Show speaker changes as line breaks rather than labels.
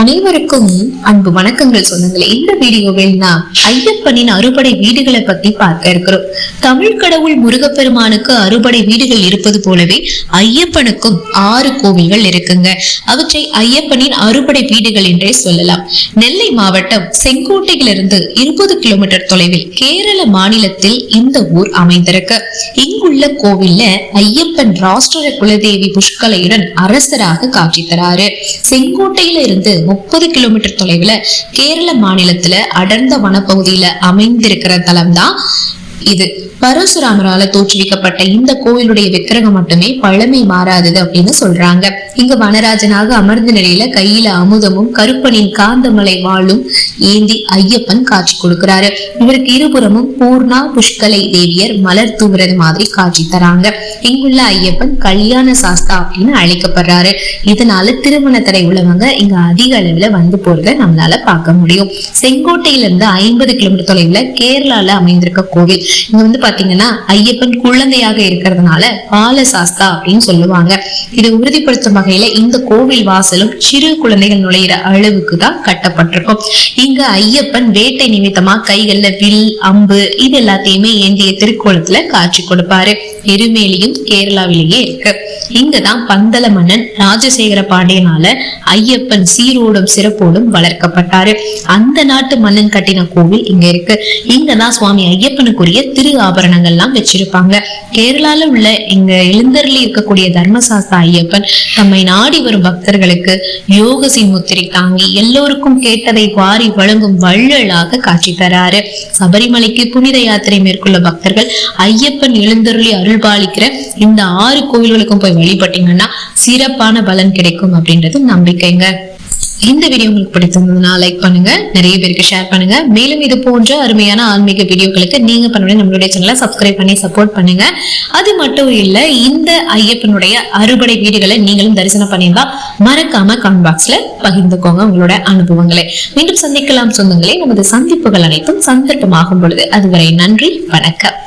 அனைவருக்கும் அன்பு வணக்கங்கள் சொந்தங்களே. இந்த வீடியோவில் நாம் ஐயப்பனின் அறுபடை வீடுகளை பத்தி பார்க்க இருக்கிறோம். தமிழ் கடவுள் முருகப்பெருமானுக்கு அறுபடை வீடுகள் இருப்பது போலவே ஐயப்பனுக்கும் ஆறு கோவில்கள் இருக்குங்க. அவற்றை ஐயப்பனின் அறுபடை வீடுகள் என்றே சொல்லலாம். நெல்லை மாவட்டம் செங்கோட்டையிலிருந்து இருபது கிலோமீட்டர் தொலைவில் கேரள மாநிலத்தில் இந்த ஊர் அமைந்திருக்கு. இங்குள்ள கோவில்ல ஐயப்பன் ராஷ்டிர குலதேவி புஷ்கலையுடன் அரசராக காட்சி தராரு. செங்கோட்டையில இருந்து முப்பது கிலோமீட்டர் தொலைவுல கேரள மாநிலத்துல அடர்ந்த வனப்பகுதியில அமைந்திருக்கிற தலம் தான் இது. பரசுராமரால தோற்றுவிக்கப்பட்ட இந்த கோவிலுடைய விக்கிரகம் மட்டுமே பழமை மாறாதது அப்படின்னு சொல்றாங்க. இங்க வனராஜனாக அமர்ந்த நிலையில கையில அமுதமும் கருப்பனின் காந்தமலை வாழும் ஏந்தி ஐயப்பன் காட்சி கொடுக்கிறாரு. இவருக்கு இருபுறமும் பூர்ணா புஷ்கலை தேவியர் மலர் தூவுறது மாதிரி காட்சி தராங்க. இங்குள்ள ஐயப்பன் கல்யாண சாஸ்தா அப்படின்னு அழைக்கப்படுறாரு. இதனால திருமண தடை உள்ளவங்க இங்க அதிக அளவுல வந்து போறத நம்மளால பார்க்க முடியும். செங்கோட்டையில இருந்து ஐம்பது கிலோமீட்டர் தொலைவுல கேரளால அமைந்திருக்க கோவில். இங்க வந்து பாத்தீங்கன்னா ஐயப்பன் குழந்தையாக இருக்கிறதுனால பால சாஸ்தா அப்படின்னு சொல்லுவாங்க. இதை உறுதிப்படுத்தும் வகையில இந்த கோவில் வாசலும் சிறு குழந்தைகள் நுழையிற அளவுக்கு தான் கட்டப்பட்டிருக்கும். இங்க ஐயப்பன் வேட்டை நிமித்தமா கைகள்ல வில் அம்பு இது எல்லாத்தையுமே ஏந்திய திருக்கோலத்துல காட்சி கொடுப்பாரு. எருமேலியும் கேரளாவிலேயே இருக்கு. இங்கதான் பந்தல மன்னன் ராஜசேகர பாண்டியனால ஐயப்பன் சீரோடும் சிறப்போடும் வளர்க்கப்பட்டாரு. அந்த நாட்டு மன்னன் கட்டின கோவில் இங்க இருக்கு. இங்கதான் சுவாமி ஐயப்பனுக்குரிய திரு ஆபரணங்கள்லாம் வச்சிருப்பாங்க. கேரளால உள்ள இங்க எழுந்தருளி இருக்கக்கூடிய தர்மசாஸ்தா ஐயப்பன் தம்மை நாடி வரும் பக்தர்களுக்கு யோகசி முத்திரை தாங்கி எல்லோருக்கும் கேட்டதை வாரி வழங்கும் வள்ளலாக காட்சி தராரு. சபரிமலைக்கு புனித யாத்திரை மேற்கொள்ள பக்தர்கள் ஐயப்பன் எழுந்தருளி அருள்பாலிக்கிற இந்த ஆறு கோவில்களுக்கும் போய் போய் வழிபட்டீங்கன்னா சிறப்பான பலன் கிடைக்கும் அப்படின்றது நம்பிக்கைங்க. இந்த வீடியோ உங்களுக்கு பிடிச்சிருந்ததுன்னா லைக் பண்ணுங்க. நிறைய பேருக்கு ஷேர் பண்ணுங்க. மேலும் இது போன்ற அருமையான ஆன்மீக வீடியோக்களுக்கு நீங்க பண்ணுடைய நம்மளுடைய சேனலை சப்ஸ்கிரைப் பண்ணி சப்போர்ட் பண்ணுங்க. அது மட்டும் இல்ல இந்த ஐயப்பனுடைய அறுபடை வீடுகளை நீங்களும் தரிசனம் பண்ணியிருந்தா மறக்காம கமெண்ட் பாக்ஸ்ல பகிர்ந்துக்கோங்க உங்களோட அனுபவங்களை. மீண்டும் சந்திக்கலாம் சொந்தங்களே நமது சந்திப்புகள் அனைத்தும் சந்தர்ப்பமாகும் பொழுது. அதுவரை நன்றி வணக்கம்.